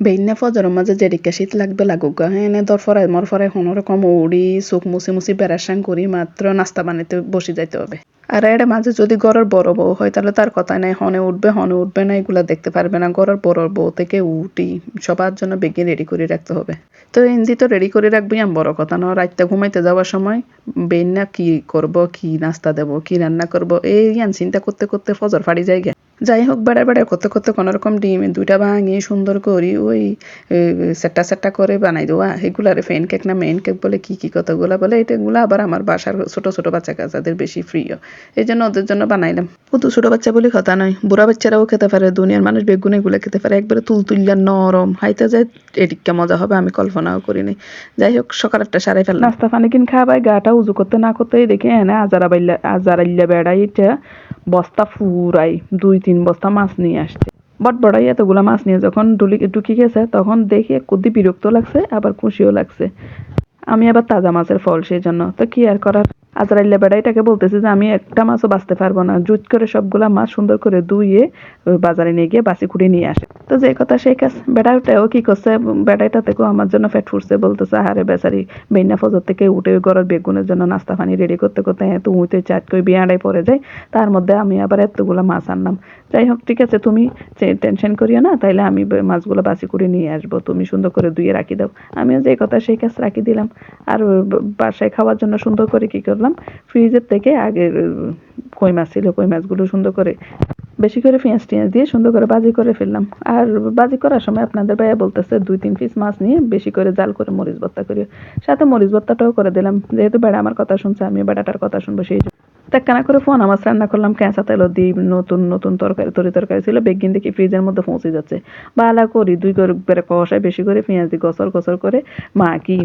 বেইন্না ফজরের মাঝে যেদিকে শীত লাগবে লাগুক এনে দর ফরাই মর ফরাই কোনো রকম উড়ি চোখ মুছি মুছি বেড়াসাং করি মাত্র নাস্তা বানাইতে বসে যাইতে হবে। আর এর মাঝে যদি ঘরের বড় বউ হয়, তাহলে তার কথা নাই, হনে উঠবে হনে উঠবে না, এগুলা দেখতে পারবে না। ঘরের বড় বউ থেকে উঠি সবার জন্য বেগে রেডি করে রাখতে হবে। তো এমনি তো রেডি করে রাখবি আমি বড় কথা না রাতটা ঘুমাইতে যাওয়ার সময় বেন্না কি করব, কি নাস্তা দেব, কি রান্না করব, এই চিন্তা করতে করতে ফজর ফাড়ি যায়। যাই হোক বেড়া বেড়া করতে করতে কোনো রকম ডিম দুইটা ভাঙি সুন্দর করি ওই সেট্টা সেট্টা করে বানাই দেওয়া এগুলারে ফেন কেক না মেন কেক বলে কি কি কতগুলা বলে এটাগুলো আবার আমার বাসার ছোট ছোট বাচ্চা কাচ্চাদের বেশি প্রিয়। এই জন্য ওদের জন্য বানাইলাম। শুধু ছোট বাচ্চা বলে কথা নয় বুড়া বাচ্চারাও খেতে পারে দুনিয়ার মানুষ বেগুন এগুলো খেতে পারে একবারে তুল তুলিয়া নরম। হাইতে যায় এদিককে মজা হবে আমি কল্পনাও করিনি। যাই হোক সকাল একটা সারাই ফেললাম নাস্তা পানি কিন খাবাই গাটা উজু করতে না করতেই দেখি এনে আজারা বাইল্লা আজারাইল্লা বেড়াই এটা বস্তা ফুরাই, দুই, তিন বস্তা মাছ নিয়ে আসছে। বট বড়াই এতগুলা মাছ নিয়ে যখন ডুলি ঢুকি গেছে, তখন দেখি কুদ্দি বিরক্ত লাগছে, আবার খুশিও লাগছে। আমি আবার তাজা মাছের ফল সেই জন্য। তো কি আর করার? আজরাইল্লা বেড়াইটাকে বলতেছে যে, আমি একটা মাছও বাঁচতে পারব না। জুত করে সবগুলা মাছ সুন্দর করে ওই বাজারে নিয়ে গিয়ে বাসি কুড়িয়ে নিয়ে আসে। তো যে কথা সেই কাজ বেড়াটাও কি করছে? বেড়াইটা থেকেও আমার জন্য ফ্যাট ফুটছে বলতেছে হারে বেচারি বেন্না ফজর থেকে উঠে ঘরের বেগুনের জন্য নাস্তা পানি রেডি করতে করতে এত উঁতে চাট করে বিয়াটাই পড়ে যায়, তার মধ্যে আমি আবার এতগুলো মাছ আনলাম। যাই হোক, ঠিক আছে, তুমি টেনশন করিও না, তাইলে আমি মাছগুলো বাসি করে নিয়ে আসব, তুমি সুন্দর করে ধুয়ে রাখি দাও। আমিও যে কথা সেই কাজ রাখি দিলাম। আর বাসায় খাওয়ার জন্য সুন্দর করে কি করলাম? ফ্রিজের থেকে আগের কই মাছ ছিল, কই মাছগুলো সুন্দর করে বেশি করে পেঁয়াজ টিয়াজ দিয়ে সুন্দর করে বাজি করে ফেললাম। আর বাজি করার সময় আপনাদের ভাইয়া বলতেছে দুই তিন পিস মাছ নিয়ে বেশি করে জাল করে মরিচ ভর্তা করিও। সাথে মরিচ ভর্তাটাও করে দিলাম। যেহেতু বেড়া আমার কথা শুনছে আমি বেড়াটার কথা শুনব, সেই তেকানা করে ফোন? মাছ রান্না করলাম ক্যাঁচা তেল দিয়ে নতুন নতুন তরকারি, তরি তরকারি ছিল, বেগিন দেখি ফ্রিজের মধ্যে পৌঁছে যাচ্ছে। বালা করি, দুই করে কষায় বেশি করে পেঁয়াজ দিয়ে গসর গসর করে মা কি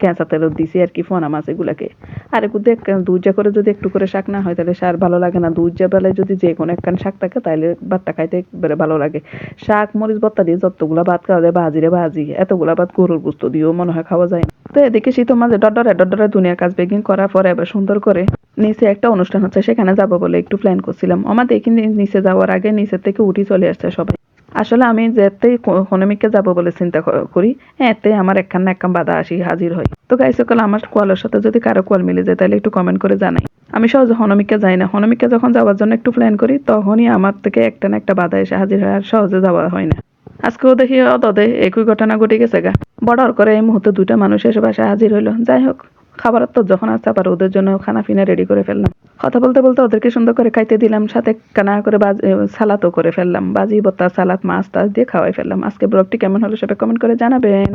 ক্যাঁচা তেল দিছি আর কি ফোনা মাছ এগুলাকে আর একটু দেখ দুধ করে যদি একটু করে শাক না হয়, তাহলে সার ভালো লাগে না। দুধ বেলায় যদি যে কোনো একখান শাক থাকে তাহলে ভাতটা খাইতে একবারে ভালো লাগে। শাক, মরিচ ভর্তা দিয়ে যতগুলা ভাত খাওয়া যায়, ভাজি রে ভাজি। এতগুলা ভাত গরুর গুস্ত দিয়েও মনে হয় খাওয়া যায় না। তো এদিকে শীত মাঝে ডডরে ডডরে দুনিয়ার কাজ বেগিন করার পরে এবার সুন্দর করে নিচে একটা অনুষ্ঠান হচ্ছে, সেখানে যাব বলে একটু প্ল্যান করছিলাম। আমার দেখি নিচে যাওয়ার আগে নিচের থেকে উঠি চলে আসছে সবাই। আসলে আমি যেতেই হনমিককে যাব বলে চিন্তা করি। এতে আমার একখান না একখান বাধা আসি, হাজির হয় তো গাই সকাল আমার কোয়ালের সাথে যদি কারও কোয়াল মিলে যায়, তাহলে একটু কমেন্ট করে জানাই। আমি সহজে হনমিককে যাই না। হনমিককে যখন যাওয়ার জন্য একটু প্ল্যান করি, তখনই আমার থেকে একটা না একটা বাধা এসে হাজির হয়, আর সহজে যাওয়া হয় না। আজকেও দেখি অদদে একই ঘটনা ঘটে গেছে গা। বর্ডার করে এই মুহূর্তে দুইটা মানুষ এসে বাসায় হাজির হইল। যাই হোক খাবার তো যখন আসতে আবার ওদের জন্য খানা ফিনা রেডি করে ফেললাম। কথা বলতে বলতে ওদেরকে সুন্দর করে খাইতে দিলাম, সাথে কানা করে সালাতও করে ফেললাম। বাজি বত্তা সালাদ, মাছ টাছ দিয়ে খাওয়াই ফেললাম। আজকে ব্লগটি কেমন হলো সেটা কমেন্ট করে জানাবেন।